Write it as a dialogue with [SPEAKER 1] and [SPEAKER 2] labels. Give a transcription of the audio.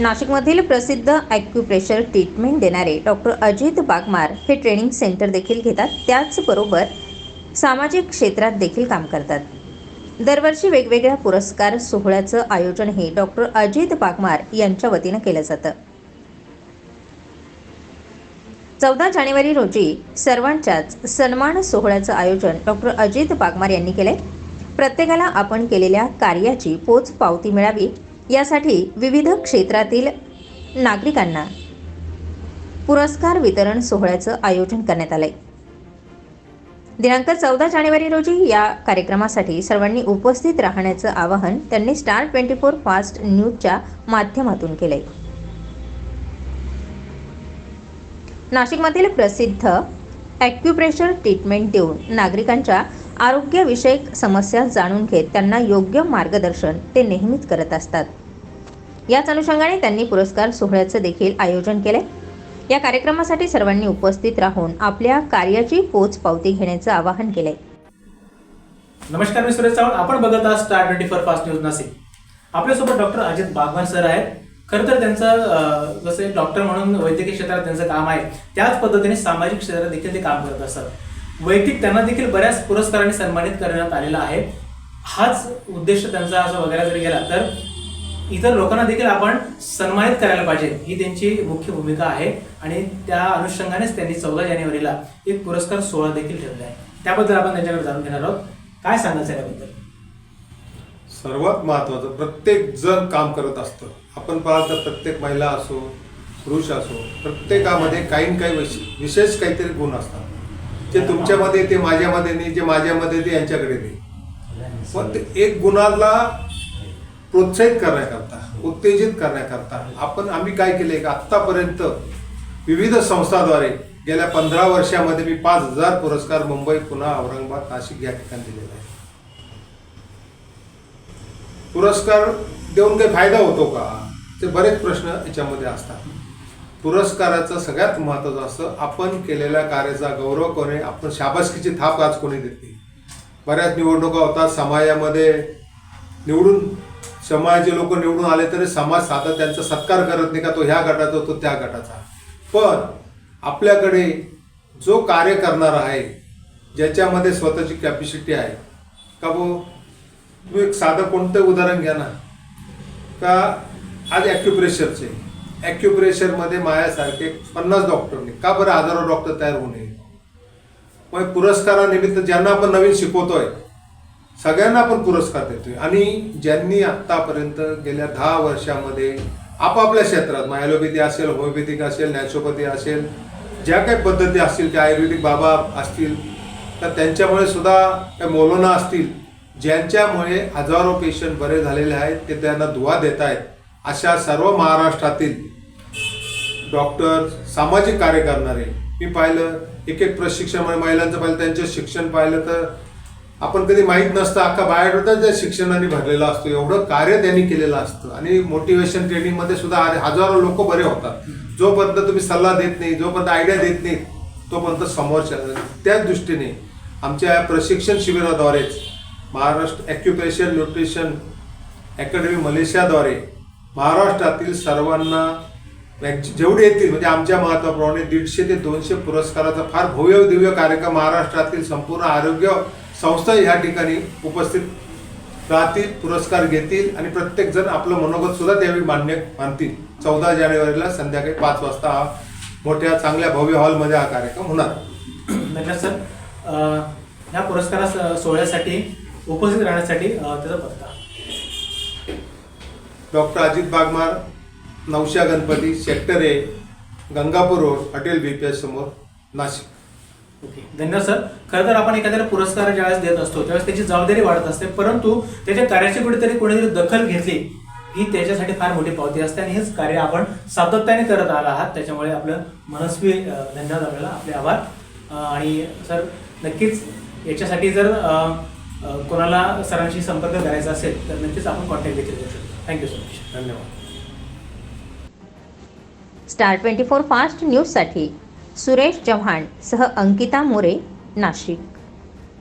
[SPEAKER 1] नाशिकमधील प्रसिद्ध acupressure treatment देणारे डॉक्टर अजित बागमार हे ट्रेनिंग सेंटर देखील घेतात. त्याचबरोबर सामाजिक क्षेत्रात देखील काम करतात. दरवर्षी वेगवेगळ्या पुरस्कार सोहळ्याचं आयोजनही डॉक्टर अजित बागमार यांच्या वतीनं केलं जातं. चौदा जानेवारी रोजी सर्वांच्याच सन्मान सोहळ्याचं आयोजन डॉक्टर अजित बागमार यांनी केलंय. प्रत्येकाला आपण केलेल्या कार्याची पोच पावती मिळावी यासाठी विविध क्षेत्रातील नागरिकांना पुरस्कार वितरण सोहळ्याचं आयोजन करण्यात आलंय. दिनांक चौदा जानेवारी रोजी या कार्यक्रमासाठी सर्वांनी उपस्थित राहण्याचं आवाहन त्यांनी स्टार ट्वेंटी फोर फास्ट न्यूजच्या माध्यमातून केलंय. नाशिकमधील प्रसिद्ध ॲक्युप्रेशर ट्रीटमेंट देऊन नागरिकांच्या आरोग्यविषयक समस्या जाणून घेत त्यांना योग्य मार्गदर्शन ते नेहमीच करत असतात. याच अनुषंगाने त्यांनी पुरस्कार सोहळ्याचं देखील आयोजन केले या कार्यक्रमासाठी सर्वांनी उपस्थित राहून आपल्या कार्याची पोच पावती घेण्याचं आवाहन केलंय.
[SPEAKER 2] नमस्कार मी सुरेश चव्हाण. आपण बघत आहात Star twenty four fast news Nashik. आपल्यासोबत डॉक्टर अजित बागवान सर आहेत. खरं तर त्यांचं जसे डॉक्टर म्हणून वैद्यकीय क्षेत्रात त्यांचं काम आहे त्याच पद्धतीने सामाजिक क्षेत्रात देखील ते काम करत असतात वैयक्तिक त्यांना देखील बऱ्याच पुरस्कारांनी सन्मानित करण्यात आलेला आहे. हाच उद्देश त्यांचा असं वगैरे जरी गेला तर इतर लोकांना देखील आपण सन्मानित करायला पाहिजे ही त्यांची मुख्य भूमिका आहे. आणि त्या अनुषंगानेच त्यांनी चौदा जानेवारीला एक पुरस्कार सोहळा देखील ठेवला आहे. त्याबद्दल आपण त्यांच्याकडे जाणून घेणार आहोत. काय सांगायचं याबद्दल?
[SPEAKER 3] सर्वात महत्वाचं प्रत्येक जण काम करत असतं. आपण पाहाल तर प्रत्येक महिला असो पुरुष असो प्रत्येकामध्ये काही ना काही विशेष काहीतरी गुण असतात. जे तुमच्यामध्ये ते माझ्यामध्ये नाही जे माझ्यामध्ये ते यांच्याकडे नाही. पण ते एक गुणाला प्रोत्साहित करण्याकरता उत्तेजित करण्याकरता आपण आम्ही काय केले का आत्तापर्यंत विविध संस्थाद्वारे गेल्या पंधरा वर्षामध्ये मी पाच हजार पुरस्कार मुंबई पुन्हा औरंगाबाद नाशिक या ठिकाणी दिलेले आहे पुरस्कार देऊन काही फायदा होतो का? ते बरेच प्रश्न याच्यामध्ये असतात. पुरस्काराचं सगळ्यात महत्त्वाचं असतं आपण केलेल्या कार्याचा गौरव कोणी आपण शाबासकीची थाप आज कोणी देत? नाही बऱ्याच निवडणुका होतात समाजामध्ये निवडून समाजाचे लोक निवडून आले तरी समाज साधा त्यांचा सत्कार करत नाही का? तो ह्या गटाचा तो त्या गटाचा. पण आपल्याकडे जो कार्य करणारा आहे ज्याच्यामध्ये स्वतःची कॅपॅसिटी आहे का वो तुम्ही एक साधं कोणतं उदाहरण घ्या ना. का आज ॲक्युप्रेशरचे ॲक्युप्रेशरमध्ये मायासारखे पन्नास डॉक्टरने का बरं हजारो डॉक्टर तयार होऊ नये? मग पुरस्कारानिमित्त ज्यांना आपण नवीन शिकवतोय सगळ्यांना आपण पुरस्कार देतोय. आणि ज्यांनी आत्तापर्यंत गेल्या दहा वर्षामध्ये आपापल्या क्षेत्रात मग ॲलोपॅथी असेल होमिओपॅथिक असेल नॅचरोपॅथी असेल ज्या काही पद्धती असतील त्या आयुर्वेदिक बाबा असतील तर त्यांच्यामुळे सुद्धा काही मोलोना असतील ज्यांच्यामुळे हजारो पेशंट बरे झालेले आहेत ते त्यांना दुवा देत आहेत अशा सर्व महाराष्ट्रातील डॉक्टर सामाजिक कार्य करणारे मी पाहिलं एक एक प्रशिक्षण म्हणजे महिलांचं पाहिलं त्यांचं शिक्षण पाहिलं तर आपण कधी माहीत नसतं अख्खा बायोडाटा त्या शिक्षणाने भरलेला असतो एवढं कार्य त्यांनी केलेलं असतं. आणि मोटिवेशन ट्रेनिंगमध्ये सुद्धा हजारो लोक बरे होतात. जोपर्यंत तुम्ही सल्ला देत नाही जोपर्यंत आयडिया देत नाही तोपर्यंत समोर चालत त्याच दृष्टीने आमच्या या प्रशिक्षण शिबिराद्वारेच महाराष्ट्र ॲक्युपेशन न्यूट्रिशन अकॅडमी मलेशियाद्वारे महाराष्ट्रातील सर्वांना म्हणजे जेवढे येतील म्हणजे आमच्या महत्वाप्रमाणे दीडशे ते दोनशे पुरस्काराचा फार भव्य दिव्य कार्यक्रम महाराष्ट्रातील संपूर्ण आरोग्य संस्था ह्या ठिकाणी उपस्थित राहतील पुरस्कार घेतील आणि प्रत्येक जण आपलं मनोगत सुद्धा त्यावेळी मान्य मानतील. चौदा जानेवारीला संध्याकाळी पाच वाजता हा मोठ्या चांगल्या भव्य हॉलमध्ये हा कार्यक्रम होणार.
[SPEAKER 2] धन्यवाद सर. ह्या पुरस्कारा सोहळ्यासाठी उपस्थित राहण्यासाठी त्याचा पत्ता.
[SPEAKER 3] Doctor Ajit Bagmar Navsha Ganpati sector A Gangapur road hotel B P S समोर नाशिक.
[SPEAKER 2] ओके. धन्यवाद सर. खरं तर आपण एखाद्याला पुरस्कार ज्यावेळेस देत असतो त्यावेळेस त्याची जबाबदारी वाढत असते परंतु त्याच्या कार्याची कुठेतरी कोणीतरी दखल घेतली ही त्याच्यासाठी फार मोठी पावती असते आणि हेच कार्य आपण सातत्याने करत आला आहात. त्याच्यामुळे आपलं मनस्वी धन्यवाद आपल्याला. आपले आभार. आणि सर नक्कीच याच्यासाठी जर कोणाला सरांशी संपर्क करायचा असेल तर नक्कीच आपण कॉन्टॅक्ट देखील करू शकतो. थँक्यू सो मच
[SPEAKER 3] धन्यवाद.
[SPEAKER 1] स्टार ट्वेंटी फोर फास्ट न्यूजसाठी सुरेश चव्हाण सह अंकिता मोरे नाशिक.